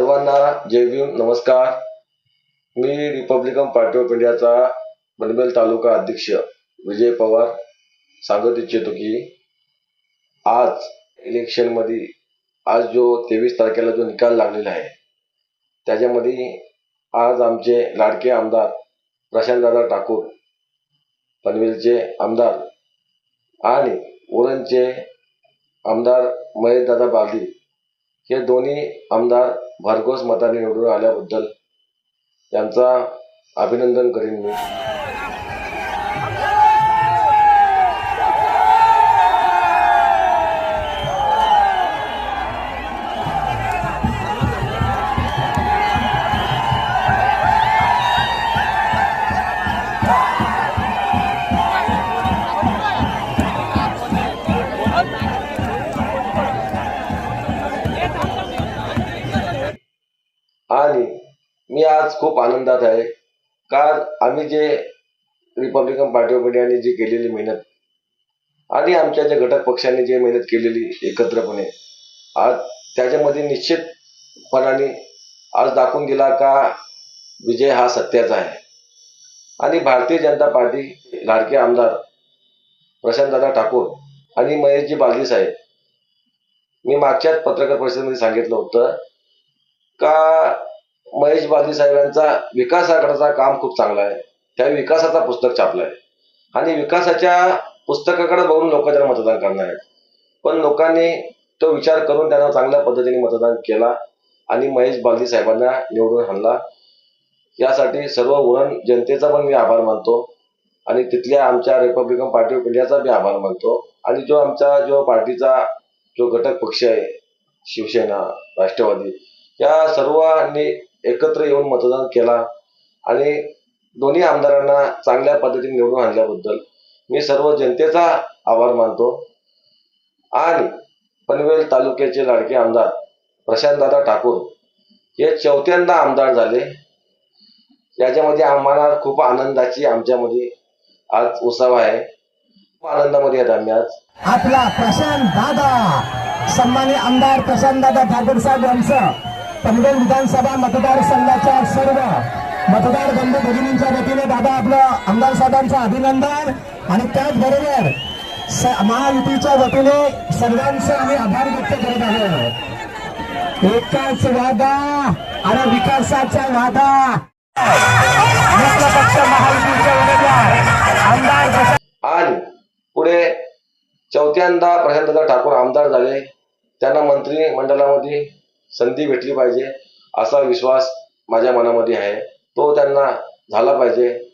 सर्वांना जय भीम नमस्कार. मी Republican party of इंडियाचा पनवेल तालुका अध्यक्ष विजय पवार. सांगत इच्छितो की आज इलेक्शनमध्ये आज जो तेवीस तारखेला जो निकाल लागलेला आहे त्याच्यामध्ये आज आमचे लाडके आमदार प्रशांतदादा ठाकूर पनवेलचे आमदार आणि उरणचे आमदार महेशदादा बाली हे दोन्ही आमदार भरघोस मताने निवडून आल्याबद्दल त्यांचा अभिनंदन करीन मी. आणि मी आज खूप आनंदात आहे. का आम्ही जे रिपब्लिकन पार्टी ऑफ इंडियाने जी केलेली मेहनत आणि आमच्या ज्या घटक पक्षाने जी मेहनत केलेली एकत्रपणे आज त्याच्यामध्ये निश्चितपणाने आज दाखवून दिला का विजय हा सत्याचा आहे. आणि भारतीय जनता पार्टी लाडके आमदार प्रशांतदादा ठाकूर आणि महेशजी बालदी साहेब. मी मागच्याच पत्रकार परिषदेमध्ये सांगितलं होतं का महेश बालदी साहेबांचा विकासाकडचा काम खूप चांगला आहे. त्या विकासाचा पुस्तक छापलं आहे. आणि विकासाच्या पुस्तकाकडे बघून लोक त्यांना मतदान करणार आहेत. पण लोकांनी तो विचार करून त्यांना चांगल्या पद्धतीने मतदान केला आणि महेश बालदी साहेबांना निवडून आणला. यासाठी सर्व उरण जनतेचा पण मी आभार मानतो आणि तिथल्या आमच्या रिपब्लिकन पार्टी ऑफ इंडियाचा मी आभार मानतो. आणि जो आमचा जो पार्टीचा जो घटक पक्ष आहे शिवसेना राष्ट्रवादी या सर्वांनी एकत्र येऊन मतदान केला. आणि दोन्ही आमदारांना चांगल्या पद्धतीने निवडून आणल्याबद्दल मी सर्व जनतेचा आभार मानतो. आणि पनवेल तालुक्याचे लाडके आमदार प्रशांतदादा ठाकूर हे चौथ्यांदा आमदार झाले. याच्यामध्ये आम्हाला खूप आनंदाची आमच्यामध्ये आज उत्सव आहे. खूप आनंदामध्ये आहेत आम्ही आज. आपला प्रशांत दादा सन्मान्य आमदार प्रशांत दादा ठाकूर साहेब यांचं पनवेल विधानसभा मतदारसंघाच्या सर्व मतदार बंधू भगिनींच्या वतीने दादा आपलं आमदार साहेबांचं अभिनंदन. आणि त्याचबरोबर महायुतीच्या वतीने सर्वांचे आम्ही आभार व्यक्त करत आहोत. एकाच वादा आणि विकासाचा वादा. मित्र पक्ष महायुतीचे उमेदवार आमदार प्रशांत पुढे चौथ्यांदा प्रशांतदा ठाकूर आमदार झाले. त्यांना मंत्रिमंडळामध्ये संधी भेटली पाहिजे असा विश्वास माझ्या मनामध्ये आहे. तो त्यांना झाला पाहिजे.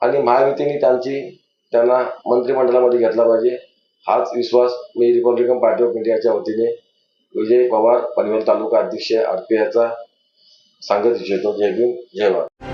आणि महायुतीने त्यांची त्यांना मंत्रिमंडळामध्ये घेतला पाहिजे. हाच विश्वास मी रिपब्लिकन पार्टी ऑफ इंडियाच्या वतीने विजय पवार पनवेल तालुका अध्यक्ष आरपीआयचा सांगत इच्छितो. जय भीम जय भारत.